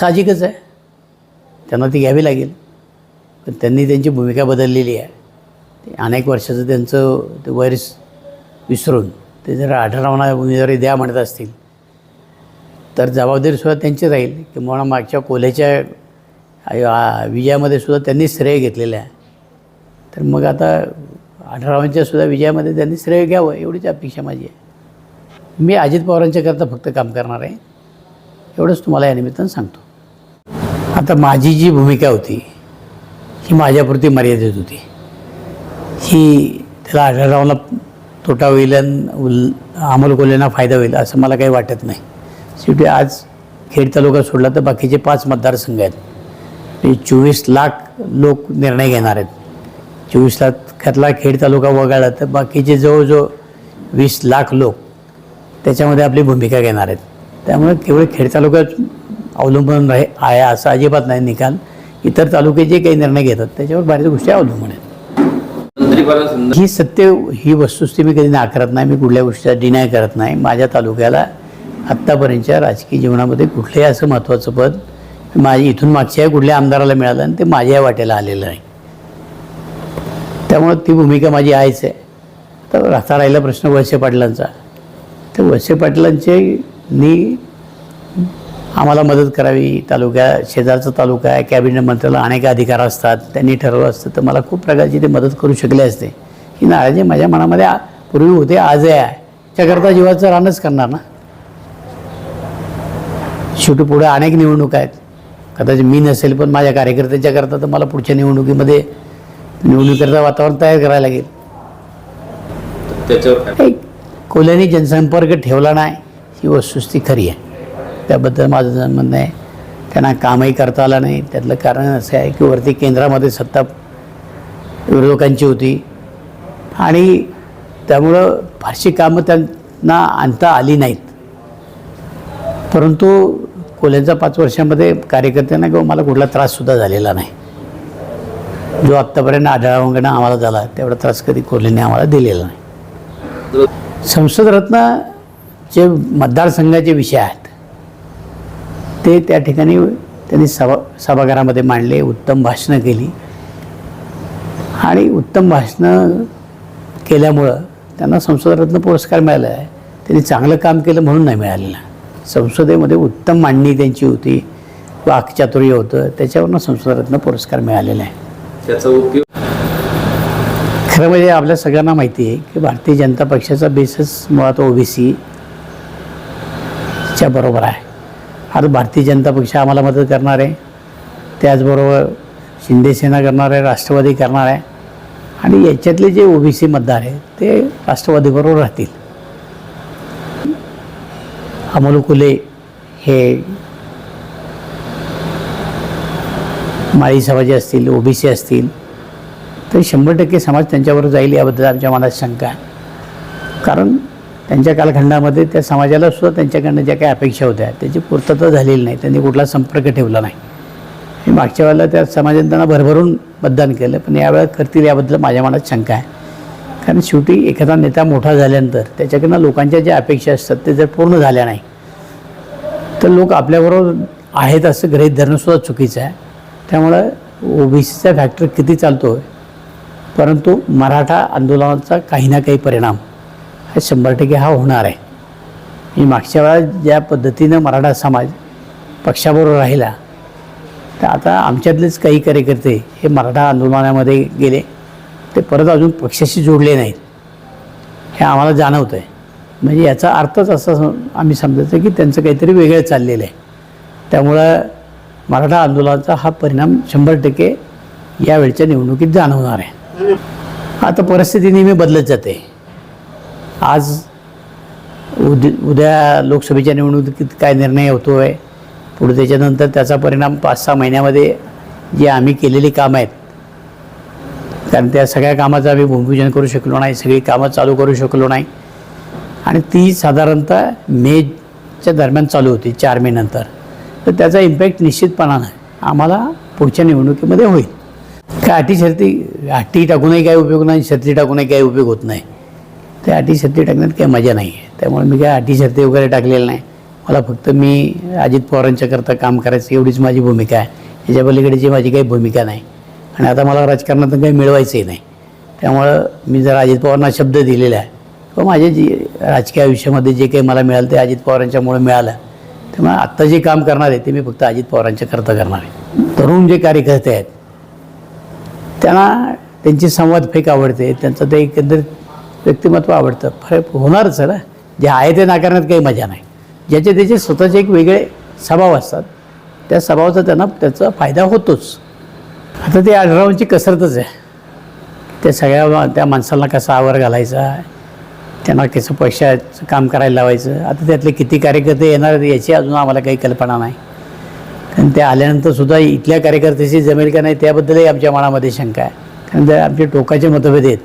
साहजिकच आहे. त्यांना ती घ्यावी लागेल. पण त्यांनी त्यांची भूमिका बदललेली आहे. ते अनेक वर्षाचं त्यांचं ते वैरस विसरून ते जर आढळवणा उमेदवारी द्या म्हणत असतील. तर जबाबदारीसुद्धा त्यांची राहील. किंवा मागच्या कोल्ह्याच्या विजयामध्ये सुद्धा त्यांनी श्रेय घेतलेलं आहे. तर मग आता आढळरावांच्या सुद्धा विजयामध्ये त्यांनी श्रेय घ्यावं एवढीच अपेक्षा माझी आहे. मी अजित पवारांच्याकरता फक्त काम करणार आहे. एवढंच तुम्हाला या निमित्तानं सांगतो. आता माझी जी भूमिका होती ही माझ्यापुरती मर्यादित होती. ही त्याला आढळरावांना तोटा होईल आणि उल अमोल कोल्हेंना फायदा होईल असं मला काही वाटत नाही. शेवटी आज खेड तालुका सोडला तर बाकीचे पाच मतदारसंघ आहेत. म्हणजे चोवीस लाख लोक निर्णय घेणार आहेत. चोवीस लाखातला खेड तालुका वगळला तर बाकीचे जवळजवळ वीस लाख लोक त्याच्यामध्ये आपली भूमिका घेणार आहेत. त्यामुळे केवळ खेड तालुक्यात अवलंबून राहे आहे असं अजिबात नाही. निकाल इतर तालुके जे काही निर्णय घेतात त्याच्यावर बऱ्याच गोष्टी अवलंबून आहेत. ही सत्य ही वस्तुस्थिती मी कधी नाकारत नाही. मी कुठल्या गोष्टीचा डिनाय करत नाही. माझ्या तालुक्याला आत्तापर्यंतच्या राजकीय जीवनामध्ये कुठलंही असं महत्त्वाचं पद माझ्या इथून मागच्या कुठल्या आमदाराला मिळालं आणि ते माझ्या वाटेला आलेलं नाही. त्यामुळं ती भूमिका माझी आहेच आहे. तर राहता राहिला प्रश्न वळसे पाटलांचा. तर वळसे पाटलांचे मी आम्हाला मदत करावी. तालुक्या शेजारचा तालुका आहे कॅबिनेट मंत्र्याला अनेक अधिकार असतात त्यांनी ठरवलं असतं. तर मला खूप प्रकारची ते मदत करू शकले असते. ही नाराजी माझ्या मनामध्ये पूर्वी होते आजही आहे. त्याकरता जीवाचं रानच करणार ना? शेवटी पुढे अनेक निवडणुका आहेत. कदाचित मी नसेल पण माझ्या कार्यकर्त्यांच्या करता तर मला पुढच्या निवडणुकीमध्ये निवडणुकीकरता वातावरण तयार करायला लागेल. त्याच्यावर कोल्ह्याने जनसंपर्क ठेवला नाही ही वस्तुस्थिती खरी आहे. त्याबद्दल माझं म्हणणं आहे त्यांना कामही करता आलं नाही. त्यातलं कारण असं आहे की वरती केंद्रामध्ये सत्ता विरोधकांची होती. आणि त्यामुळं फारशी कामं त्यांना आणता आली नाहीत. परंतु कोल्ह्यांचा पाच वर्षामध्ये कार्यकर्त्यांना किंवा मला कुठला त्राससुद्धा झालेला नाही. जो आत्तापर्यंत आढळावंगणं आम्हाला झाला तेवढा त्रास कधी कोल्हेने आम्हाला दिलेला नाही. संसदरत्न जे मतदारसंघाचे विषय आहेत. ते त्या ठिकाणी त्यांनी सभा सभागृहामध्ये मांडले उत्तम भाषणं केली. आणि उत्तम भाषणं केल्यामुळं त्यांना संसदरत्न पुरस्कार मिळाला आहे. त्यांनी चांगलं काम केलं म्हणून नाही मिळालेला. संसदेमध्ये उत्तम मांडणी त्यांची होती. वाक्चातुर्य होतं. त्याच्यावरनं संसदरत्न पुरस्कार मिळालेला आहे. त्याचा उपयोग खरं म्हणजे आपल्या सगळ्यांना माहिती आहे की भारतीय जनता पक्षाचा बेसच मुळात ओबीसी च्या बरोबर आहे. आज भारतीय जनता पक्ष आम्हाला मदत करणार आहे. त्याचबरोबर शिंदेसेना करणार आहे राष्ट्रवादी करणार आहे. आणि याच्यातले जे ओबीसी मतदार आहेत ते राष्ट्रवादीबरोबर राहतील. अमोल कुले हे माळी समाजी असतील ओबीसी असतील तर शंभर टक्के समाज त्यांच्याबरोबर जाईल याबद्दल आमच्या मनात शंका आहे. कारण त्यांच्या कालखंडामध्ये त्या समाजाला सुद्धा त्यांच्याकडनं ज्या काही अपेक्षा होत्या त्याची पूर्तता झालेली नाही. त्यांनी कुठला संपर्क ठेवला नाही. मी मागच्या वेळेला त्या समाजाने त्यांना भरभरून मतदान केलं पण यावेळेला करतील याबद्दल माझ्या मनात शंका आहे. कारण शेवटी एखादा नेता मोठा झाल्यानंतर त्याच्याकडनं लोकांच्या ज्या अपेक्षा असतात ते जर पूर्ण झाल्या नाही तर लोक आपल्याबरोबर आहेत असं गृहीत धरणंसुद्धा चुकीचं आहे. त्यामुळं ओबीसीचा फॅक्टर किती चालतो आहे परंतु मराठा आंदोलनाचा काही ना काही परिणाम शंभर टक्के हा होणार आहे. मी मागच्या वेळा ज्या पद्धतीनं मराठा समाज पक्षाबरोबर राहिला तर आता आमच्यातलेच काही कार्यकर्ते हे मराठा आंदोलनामध्ये गेले ते परत अजून पक्षाशी जोडले नाहीत. हे आम्हाला जाणवतं आहे म्हणजे याचा अर्थच असा आम्ही समजायचं की त्यांचं काहीतरी वेगळं चाललेलं आहे. त्यामुळं मराठा आंदोलनाचा हा परिणाम शंभर टक्के यावेळच्या निवडणुकीत जाणवणार आहे. आता परिस्थिती नेहमी बदलत जाते. आज उद्या उद्या लोकसभेच्या निवडणुकीत काय निर्णय होतो आहे पुढे त्याच्यानंतर त्याचा परिणाम पाच सहा महिन्यामध्ये जी आम्ही केलेली कामं आहेत कारण त्या सगळ्या कामाचं आम्ही भूमिपूजन करू शकलो नाही सगळी कामं चालू करू शकलो नाही. आणि ती साधारणतः मेच्या दरम्यान चालू होती चार मेनंतर तर त्याचा इम्पॅक्ट निश्चितपणानं आम्हाला पुढच्या निवडणुकीमध्ये होईल. काय अटी शर्ती अटी टाकूनही काही उपयोग नाही शर्ती टाकूनही काही उपयोग होत नाही. त्या अटी शर्ती टाकण्यात काही मजा नाही आहे. त्यामुळे मी काय अटी शर्ती वगैरे टाकलेलं नाही. मला फक्त मी अजित पवारांच्याकरता काम करायचं एवढीच माझी भूमिका आहे. याच्या पलीकडेची माझी काही भूमिका नाही. आणि आता मला राजकारणातून काही मिळवायचंही नाही. त्यामुळं मी जर अजित पवारांना शब्द दिलेला आहे किंवा माझ्या जी राजकीय आयुष्यामध्ये जे काही मला मिळालं ते अजित पवारांच्यामुळे मिळालं. त्यामुळे आत्ता जे काम करणार आहे ते मी फक्त अजित पवारांच्या करता करणार आहे. तरुण जे कार्यकर्ते आहेत त्यांना त्यांची संवाद फेक आवडते. त्यांचं ते एकंदरीत व्यक्तिमत्व आवडतं. फरक होणारच आहे ना. जे आहे ते नाकारण्यात काही मजा नाही. ज्याचे त्याचे स्वतःचे एक वेगळे स्वभाव असतात. त्या स्वभावाचा त्यांना त्याचा फायदा होतोच. आता ते आढरावांची कसरतच आहे. त्या सगळ्या त्या माणसाला कसा आवर घालायचा? त्यांना कसं पैशाचं काम करायला लावायचं. आता त्यातले किती कार्यकर्ते येणार याची अजून आम्हाला काही कल्पना नाही. कारण ते आल्यानंतर सुद्धा इथल्या कार्यकर्त्याशी जमेल का नाही त्याबद्दलही आमच्या मनामध्ये शंका आहे. कारण जर आमचे टोकाचे मतभेद आहेत.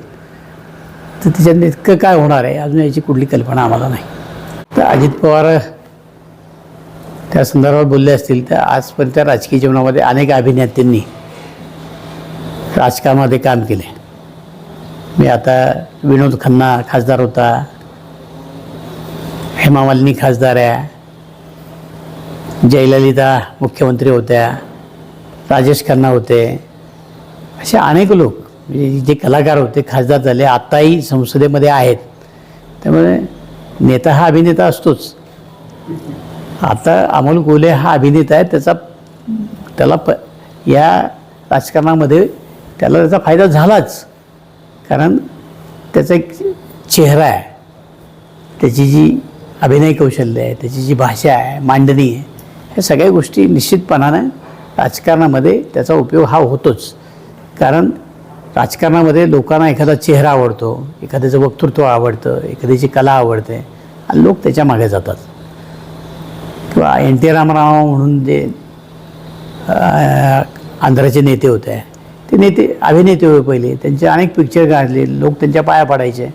तर त्याच्यात इतकं काय होणार आहे? अजून याची कुठली कल्पना आम्हाला नाही. तर अजित पवार त्या संदर्भात बोलले असतील तर आजपर्यंत राजकीय जीवनामध्ये अनेक अभिनेत्यांनी राजकारणामध्ये काम केले. मी आता विनोद खन्ना खासदार होता हेमा मालिनी खासदार आहे जयललिता मुख्यमंत्री होत्या राजेश खन्ना होते असे अनेक लोक म्हणजे जे कलाकार होते खासदार झाले आत्ताही संसदेमध्ये आहेत. त्यामुळे नेता हा अभिनेता असतोच. आता अमोल कोले हा अभिनेता आहे त्याचा त्याला प या राजकारणामध्ये त्याला त्याचा फायदा झालाच. कारण त्याचा एक चेहरा आहे. त्याची जी अभिनय कौशल्य आहे त्याची जी भाषा आहे मांडणी आहे ह्या सगळ्या गोष्टी निश्चितपणानं राजकारणामध्ये त्याचा उपयोग हा होतोच. कारण राजकारणामध्ये लोकांना एखादा चेहरा आवडतो एखाद्याचं वक्तृत्व आवडतं एखाद्याची कला आवडते आणि लोक त्याच्यामागे जातात. किंवा एन टी रामराव म्हणून जे आंध्राचे नेते होते ते नेते अभिनेते होते पहिले. त्यांचे अनेक पिक्चर काढले लोक त्यांच्या पाया पडायचे.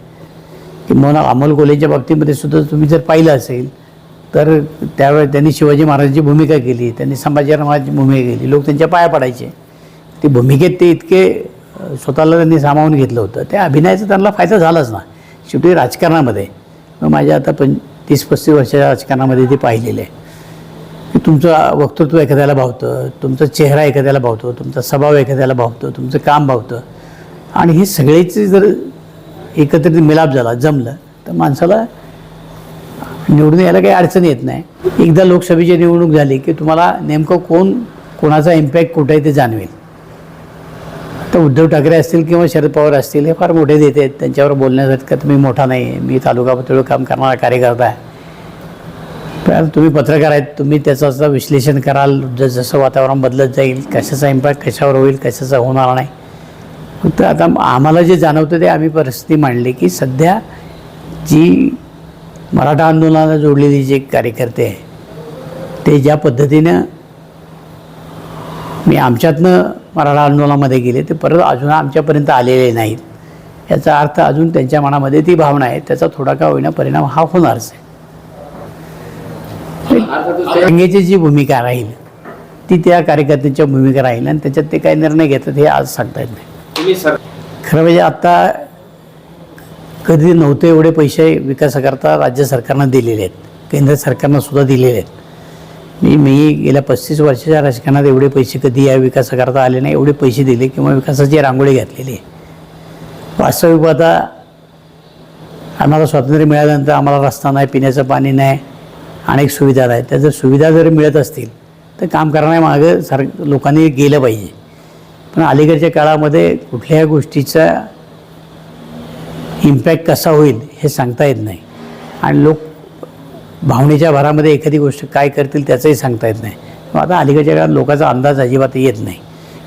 किंवा अमोल कोल्हेच्या बाबतीमध्ये सुद्धा तुम्ही जर पाहिलं असेल तर त्यावेळेस त्यांनी शिवाजी महाराजांची भूमिका केली त्यांनी संभाजी महाराजांची भूमिका केली लोक त्यांच्या पाया पडायचे. ते भूमिकेत ते इतके स्वतःला त्यांनी सामावून घेतलं होतं. त्या अभिनयाचा त्यांना फायदा झालाच ना. शेवटी राजकारणामध्ये. मग माझ्या आता पण तीस पस्तीस वर्षाच्या राजकारणामध्ये ते पाहिलेलं. आहे की तुमचं वक्तृत्व एखाद्याला भावतं तुमचा चेहरा एखाद्याला भावतो तुमचा स्वभाव एखाद्याला भावतो तुमचं काम भावतं. आणि हे सगळेचे जर एकत्रित मिलाप झाला जमलं तर माणसाला निवडून यायला काही अडचण येत नाही. एकदा लोकसभेची निवडणूक झाली की तुम्हाला नेमकं कोण कोणाचा इम्पॅक्ट कुठे आहे ते जाणवेल. उद्धव ठाकरे असतील किंवा शरद पवार असतील हे फार मोठे देते आहेत. त्यांच्यावर बोलण्यासारखं तुम्ही मोठा नाही आहे. मी तालुका पातळीवर काम करणारा कार्यकर्ता आहे. पण तुम्ही पत्रकार आहेत तुम्ही त्याचं विश्लेषण कराल. ज- जसं वातावरण बदलत जाईल कशाचा इम्पॅक्ट कशावर होईल कशाचा होणार नाही. फक्त आता आम्हाला जे जाणवतं ते आम्ही परिस्थिती मांडली की सध्या जी मराठा आंदोलनाला जोडलेली जे कार्यकर्ते आहे ते ज्या पद्धतीनं मी आमच्यातनं मराठा आंदोलनामध्ये गेले ते परत अजून आमच्यापर्यंत आलेले नाहीत. याचा अर्थ अजून त्यांच्या मनामध्ये ती भावना आहे त्याचा थोडा का होईना परिणाम हा होणारच आहे. गंगेची जी भूमिका राहील ती त्या कार्यकर्त्यांच्या भूमिका राहील आणि त्याच्यात ते काय निर्णय घेतात हे आज सांगता येत नाही. खरं म्हणजे आत्ता कधी नव्हते एवढे पैसे विकासाकरता राज्य सरकारनं दिलेले आहेत केंद्र सरकारनं सुद्धा दिलेले आहेत. मी मी गेल्या पस्तीस वर्षाच्या राजकारणात एवढे पैसे कधी या विकासाकरता आले नाही एवढे पैसे दिले किंवा विकासाची रांगोळी घातलेली आहे. वास्तविक आता आम्हाला स्वातंत्र्य मिळाल्यानंतर आम्हाला रस्ता नाही पिण्याचं पाणी नाही अनेक सुविधा नाही त्या जर सुविधा जर मिळत असतील तर काम करण्यामागं सार लोकांनी गेलं पाहिजे. पण अलीकडच्या काळामध्ये कुठल्याही गोष्टीचा इम्पॅक्ट कसा होईल हे सांगता येत नाही. आणि लोक भावनेच्या भरामध्ये एखादी गोष्ट काय करतील त्याचंही सांगता येत नाही. मग आता अलीकडच्या काळात लोकांचा अंदाज अजिबात येत नाही.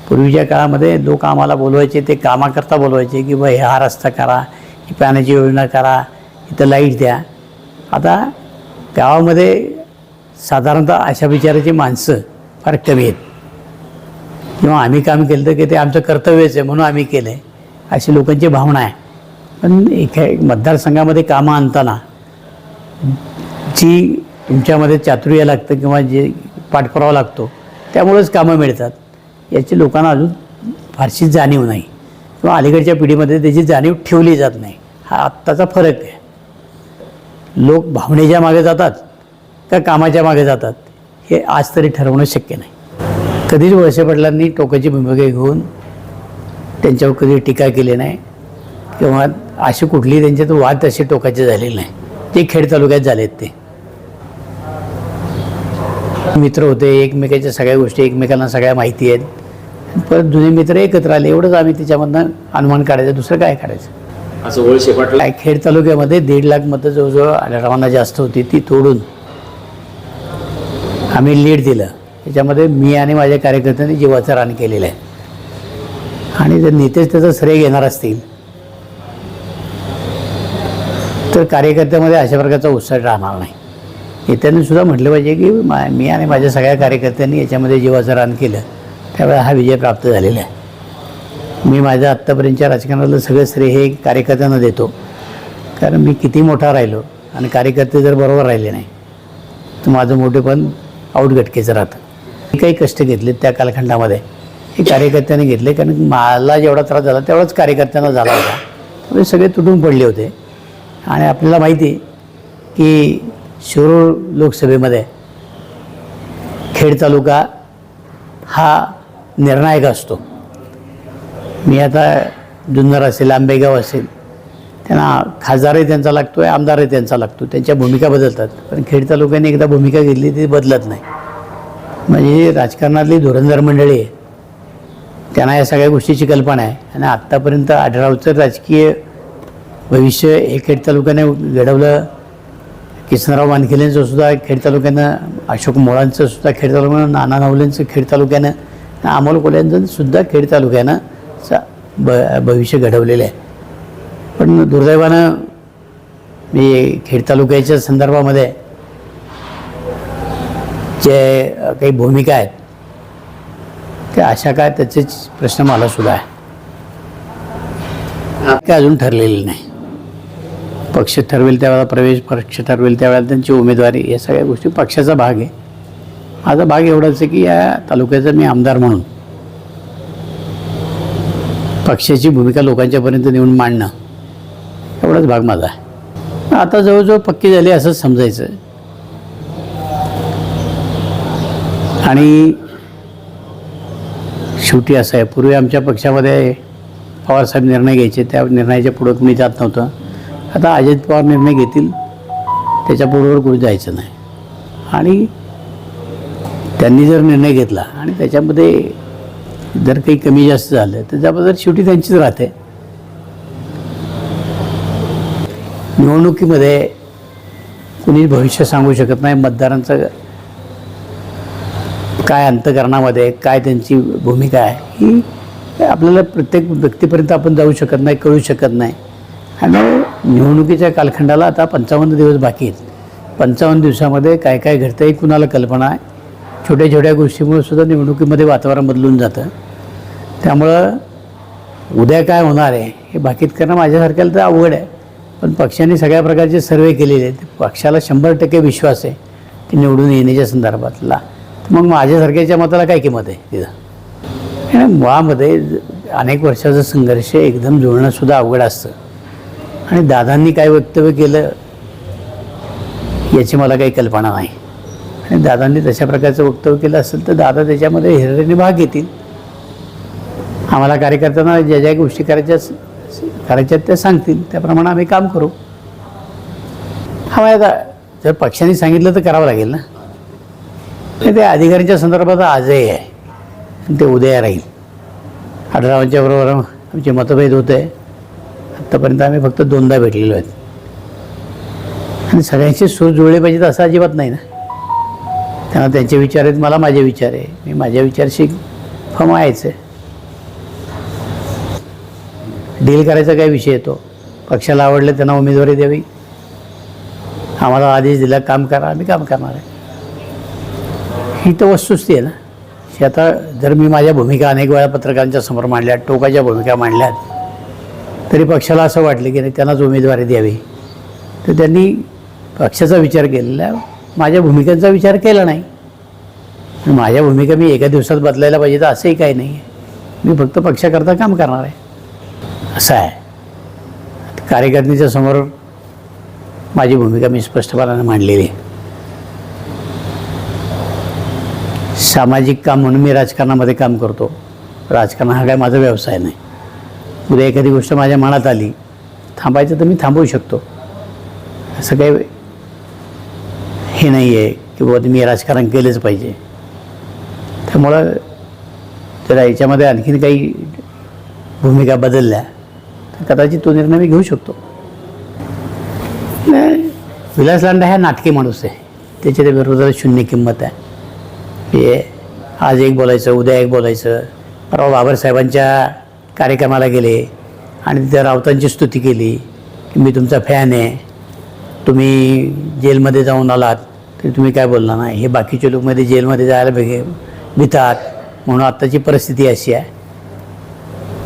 पूर्वीच्या काळामध्ये लोक आम्हाला बोलवायचे ते कामाकरता बोलवायचे की बा हे हा रस्ता करा ही पाण्याची योजना करा इथं लाइट द्या. आता गावामध्ये साधारणतः अशा विचाराची माणसं फार कमी आहेत. किंवा आम्ही काम केलं तर की ते आमचं कर्तव्यच आहे म्हणून आम्ही केलं आहे अशी लोकांची भावना आहे. पण एका मतदारसंघामध्ये कामं आणताना जी तुमच्यामध्ये चातुर्य लागतं किंवा जे पाठपुरावा लागतो त्यामुळेच कामं मिळतात. याची लोकांना अजून फारशी जाणीव नाही. किंवा अलीकडच्या पिढीमध्ये त्याची जाणीव ठेवली जात नाही. हा आत्ताचा फरक आहे. लोक भावनेच्या मागे जातात का कामाच्या मागे जातात हे आज तरी ठरवणं शक्य नाही. कधीच वळसे पडलांनी टोकाची भूमिका घेऊन त्यांच्यावर कधी टीका केली नाही किंवा अशी कुठली त्यांच्यात वाद असे टोकाचे झालेले नाही. ते खेड तालुक्यात झालेत ते. मित्र होते एकमेकाच्या सगळ्या गोष्टी एकमेकांना सगळ्या माहिती आहेत. परत जुने मित्र एकत्र आले एवढंच आम्ही त्याच्यामधनं अनुमान काढायचं दुसरं काय काढायचं? असं काय खेड तालुक्यामध्ये दीड लाख मतं जवळजवळ आढळरावांना जास्त होती ती तोडून आम्ही लीड दिलं. त्याच्यामध्ये मी आणि माझ्या कार्यकर्त्यांनी जीवाचं रान केलेलं आहे. आणि जर नेतेच त्याचं श्रेय घेणार असतील तर कार्यकर्त्यामध्ये अशा प्रकारचा उत्साह राहणार नाही. नेत्यांनी सुद्धा म्हटलं पाहिजे की मा मी आणि माझ्या सगळ्या कार्यकर्त्यांनी याच्यामध्ये जीवाचं रान केलं. त्यावेळेला हा विजय प्राप्त झालेला आहे. मी माझ्या आत्तापर्यंतच्या राजकारणातलं सगळं श्रेय हे कार्यकर्त्यांना देतो. कारण मी किती मोठा राहिलो आणि कार्यकर्ते जर बरोबर राहिले नाही तर माझं मोठेपण आउटगटकेचं राहतं. मी काही कष्ट घेतले त्या कालखंडामध्ये. हे कार्यकर्त्यांनी घेतले कारण मला जेवढा त्रास झाला तेवढाच कार्यकर्त्यांना झाला होता. त्यामुळे सगळे तुटून पडले होते. आणि आपल्याला माहिती आहे की शिरूर लोकसभेमध्ये खेड तालुका हा निर्णायक असतो. मी आता जुन्नर असेल आंबेगाव असेल त्यांना खासदारही त्यांचा लागतो आहे आमदारही त्यांचा लागतो. त्यांच्या भूमिका बदलतात. पण खेड तालुक्याने एकदा भूमिका घेतली ती बदलत नाही. म्हणजे राजकारणातली धुरंधर मंडळी आहे. त्यांना या सगळ्या गोष्टीची कल्पना आहे. आणि आत्तापर्यंत आढळावचं राजकीय भविष्य हे खेड तालुक्याने घडवलं किसनराव वानखेलेंचं सुद्धा खेड तालुक्यानं अशोक मोळांचं सुद्धा खेड तालुक्यानं नाना नवलेंचं खेड तालुक्यानं आणि अमोल कोल्यांचं सुद्धा खेड तालुक्यानं ब भविष्य घडवलेलं आहे. पण दुर्दैवानं मी खेड तालुक्याच्या संदर्भामध्ये जे काही भूमिका आहेत त्या अशा काय त्याचेच प्रश्न मला सुद्धा आहे काय अजून ठरलेलं नाही. पक्ष ठरवेल त्यावेळेला प्रवेश पक्ष ठरवेल त्यावेळेला त्यांची उमेदवारी या सगळ्या गोष्टी पक्षाचा भाग आहे. माझा भाग एवढाच आहे की या तालुक्याचा मी आमदार म्हणून पक्षाची भूमिका लोकांच्यापर्यंत नेऊन मांडणं एवढाच भाग माझा आहे. आता जवळजवळ पक्की झाली असंच समजायचं. आणि शेवटी असं आहे पूर्वी आमच्या पक्षामध्ये पवारसाहेब निर्णय घ्यायचे त्या निर्णयाच्या पुढं मी जात नव्हतं. आता अजित पवार निर्णय घेतील त्याच्या पुढवर कुणी जायचं नाही. आणि त्यांनी जर निर्णय घेतला आणि त्याच्यामध्ये जर काही कमी जास्त झालं तर त्याबद्दल शेवटी त्यांचीच राहते निवडणुकीमध्ये कुणी भविष्य सांगू शकत नाही मतदारांचं काय अंतकरणामध्ये काय त्यांची भूमिका आहे ही आपल्याला प्रत्येक व्यक्तीपर्यंत आपण जाऊ शकत नाही कळू शकत नाही. आणि निवडणुकीच्या कालखंडाला आता पंचावन्न दिवस बाकी आहेत. पंचावन्न दिवसामध्ये काय काय घडतं आहे कुणाला कल्पना आहे? छोट्या छोट्या गोष्टीमुळे सुद्धा निवडणुकीमध्ये वातावरण बदलून जातं. त्यामुळं उद्या काय होणार आहे हे बाकीत करणं माझ्यासारख्याला तर अवघड आहे. पण पक्षाने सगळ्या प्रकारचे सर्वे केलेले आहेत. पक्षाला शंभर टक्के विश्वास आहे की निवडून येण्याच्या संदर्भातला. मग माझ्यासारख्याच्या मताला काय किंमत आहे तिथं? मुळामध्ये अनेक वर्षाचा संघर्ष एकदम जुळणंसुद्धा अवघड असतं. आणि दादांनी काय वक्तव्य केलं याची मला काही कल्पना नाही. आणि दादांनी तशा प्रकारचं वक्तव्य केलं असेल तर दादा त्याच्यामध्ये हिरडेने भाग घेतील. आम्हाला कार्यकर्त्यांना ज्या ज्या गोष्टी करायच्या करायच्या त्या सांगतील. त्याप्रमाणे आम्ही काम करू. हा आता जर पक्षाने सांगितलं तर करावं लागेल ना? ते अधिकाऱ्यांच्या संदर्भात आजही आहे. आणि ते उद्या राहील. आढळरावांच्या बरोबर आमचे मतभेद होते आत्तापर्यंत आम्ही फक्त दोनदा भेटलेलो आहेत. आणि सगळ्यांशी सूर जुळले पाहिजेत असं अजिबात नाही ना. त्यांना त्यांचे विचार आहेत मला माझे विचार आहे. मी माझ्या विचारशी फमायचं आहे डील करायचा काय विषय येतो. पक्षाला आवडलं त्यांना उमेदवारी द्यावी. आम्हाला आदेश दिला काम करा आम्ही काम करणार आहे. ही तर वस्तुस्थिती आहे ना. की आता जर मी माझ्या भूमिका अनेक वेळा पत्रकारांच्या समोर मांडल्या टोकाच्या भूमिका मांडल्यात तरी पक्षाला असं वाटलं की नाही त्यांनाच उमेदवारी द्यावी. तर त्यांनी पक्षाचा विचार केलेला माझ्या भूमिकांचा विचार केला नाही. माझ्या भूमिका मी एका दिवसात बदलायला पाहिजे तर असंही काही नाही. आहे मी फक्त पक्षाकरता काम करणार आहे. असं आहे. कार्यकारिणीच्या समोर माझी भूमिका मी स्पष्टपणाने मांडलेली आहे. सामाजिक काम म्हणून मी राजकारणामध्ये काम करतो. राजकारण हा काय माझा व्यवसाय नाही. उद्या एखादी गोष्ट माझ्या मनात आली थांबायचं तर मी थांबवू शकतो. असं काही हे नाही आहे की बाबा मी राजकारण केलंच पाहिजे. त्यामुळं जरा याच्यामध्ये आणखीन काही भूमिका बदलल्या तर कदाचित तो निर्णय मी घेऊ शकतो. विलास लांडा हा नाटकी माणूस आहे. त्याच्या त्या विरोधात शून्य किंमत आहे. हे आज एक बोलायचं उद्या एक बोलायचं. परवा बाबासाहेबांच्या कार्यक्रमाला गेले आणि तिथे राऊतांची स्तुती केली की मी तुमचा फॅन आहे तुम्ही जेलमध्ये जाऊन आलात तरी तुम्ही काय बोलला नाही. हे बाकीचे लोक मध्ये जेलमध्ये जायला भेगे भितात. म्हणून आत्ताची परिस्थिती अशी आहे.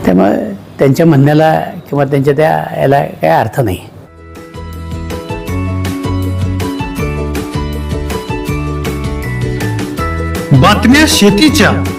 त्यामुळे त्यांच्या म्हणण्याला किंवा त्यांच्या त्या याला काय अर्थ नाही. बातम्या शेतीच्या.